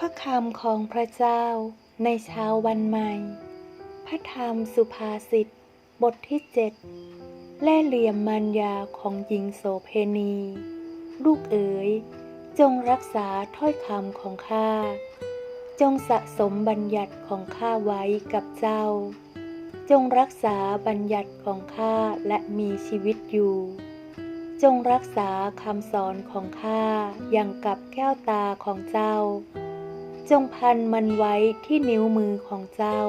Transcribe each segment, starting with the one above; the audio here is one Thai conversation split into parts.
พระคำของพระเจ้าในเช้าวันใหม่ พระธรรมสุภาษิตบทที่เจ็ดแล่เหลี่ยมมารยาของหญิงโสเพณี ลูกเอ๋ย จงรักษาถ้อยคำของข้า จงสะสมบัญญัติของข้าไว้กับเจ้า จงรักษาบัญญัติของข้าและมีชีวิตอยู่ จงรักษาคำสอนของข้าอย่างกับแก้วตาของเจ้า จงพันมันไว้ที่นิ้วมือของเจ้า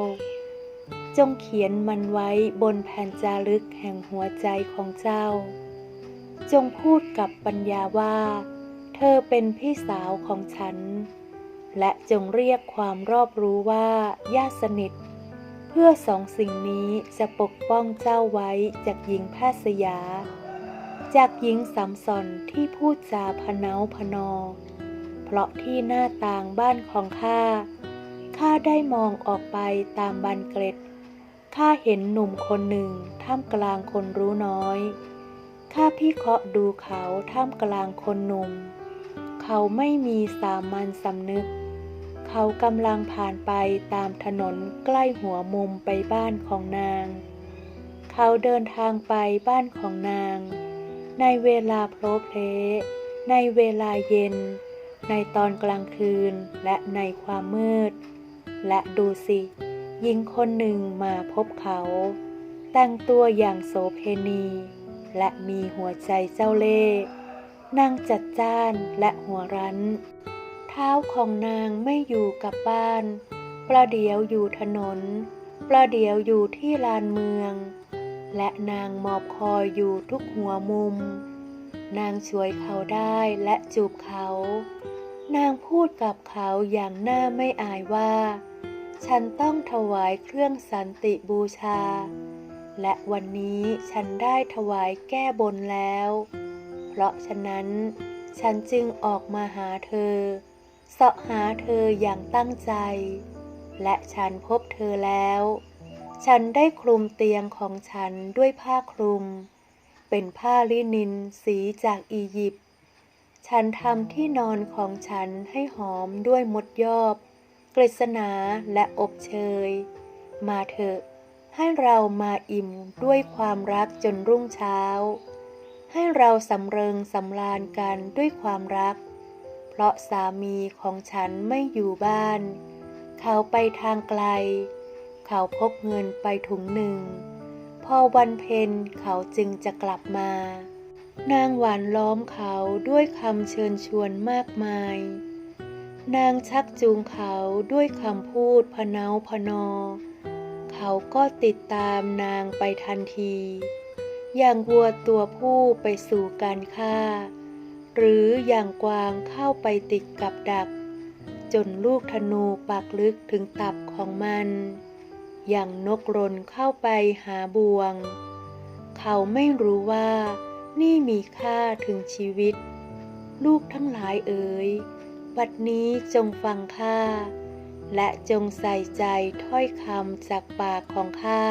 จงเขียนมันไว้บนแผ่นจารึกแห่งหัวใจของเจ้า จงพูดกับปัญญาว่า เธอเป็นพี่สาวของฉัน และจงเรียกความรอบรู้ว่าญาติสนิท พื่อสองสิ่งนี้จะปกป้องเจ้าไว้จากหญิงแพทย์สยา จากหญิงสามสอนที่พูดจาพเนาพนอ เพราะที่หน้าต่างบ้านของข้า ข้าได้มองออกไปตามบานเกล็ด ข้าเห็นหนุ่มคนหนึ่งท่ามกลางคนรู้น้อย ข้าพี่เคราะห์ดูเขาท่ามกลางคนหนุ่ม เขาไม่มีสามัญสำนึก เขากำลังผ่านไปตามถนนใกล้หัวมุมไปบ้านของนาง เขาเดินทางไปบ้านของนาง ในเวลาโพลเพลในเวลาเย็น ในตอนกลางคืนและในความมืด และดูสิหญิงคนหนึ่งมาพบเขา แต่งตัวอย่างโสเพณี และมีหัวใจเจ้าเล่ห์นางจัดจ้านและหัวรั้น ท้าของนางไม่อยู่กับบ้าน ประเดี๋ยวอยู่ถนน ประเดี๋ยวอยู่ที่ลานเมือง และนางมอบคอยอยู่ทุกหัวมุม นางช่วยเขาได้และจูบเขา นางพูดกับเขาอย่างหน้าไม่อายว่า ฉันต้องถวายเครื่องสันติบูชา และวันนี้ฉันได้ถวายแก้บนแล้ว เพราะฉะนั้นฉันจึงออกมาหาเธอ เสาะหาเธออย่างตั้งใจ และฉันพบเธอแล้ว ฉันได้คลุมเตียงของฉันด้วยผ้าคลุม เป็นผ้าลินินสีจากอียิปต์ ฉันทำที่นอนของฉันให้หอมด้วยมดยอบกฤษณาและอบเชย มาเถอะ ให้เรามาอิ่มด้วยความรักจนรุ่งเช้า ให้เราสำเริงสำราญกันด้วยความรัก เพราะสามีของฉันไม่อยู่บ้าน เขาไปทางไกล เขาพกเงินไปถุงหนึ่ง พอวันเพ็ญเขาจึงจะกลับมา นางหวานล้อมเขาด้วยคำเชิญชวนมากมาย นางชักจูงเขาด้วยคำพูดพเนาพนอ เขาก็ติดตามนางไปทันที อย่างวัวตัวผู้ไปสู่การฆ่า หรืออย่างกวางเข้าไปติดกับดัก จนลูกธนูปักลึกถึงตับของมัน อย่างนกรนเข้าไปหาบ่วง เขาไม่รู้ว่านี่มีค่าถึงชีวิต ลูกทั้งหลายเอ๋ยบัดนี้จงฟังข้าและจงใส่ใจถ้อยคำจากปากของข้า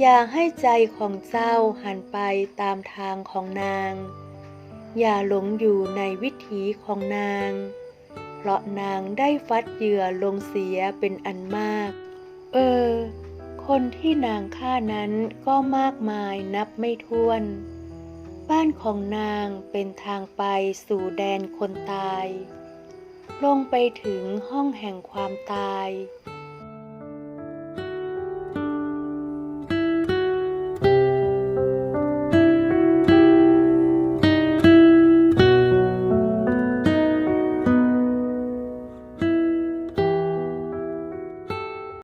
อย่าให้ใจของเจ้าหันไปตามทางของนาง อย่าหลงอยู่ในวิถีของนาง เพราะนางได้ฟัดเหยื่อลงเสียเป็นอันมาก เออ คนที่นางฆ่านั้นก็มากมายนับไม่ถ้วน บ้านของนางเป็นทางไปสู่แดนคนตาย ลงไปถึงห้องแห่งความตาย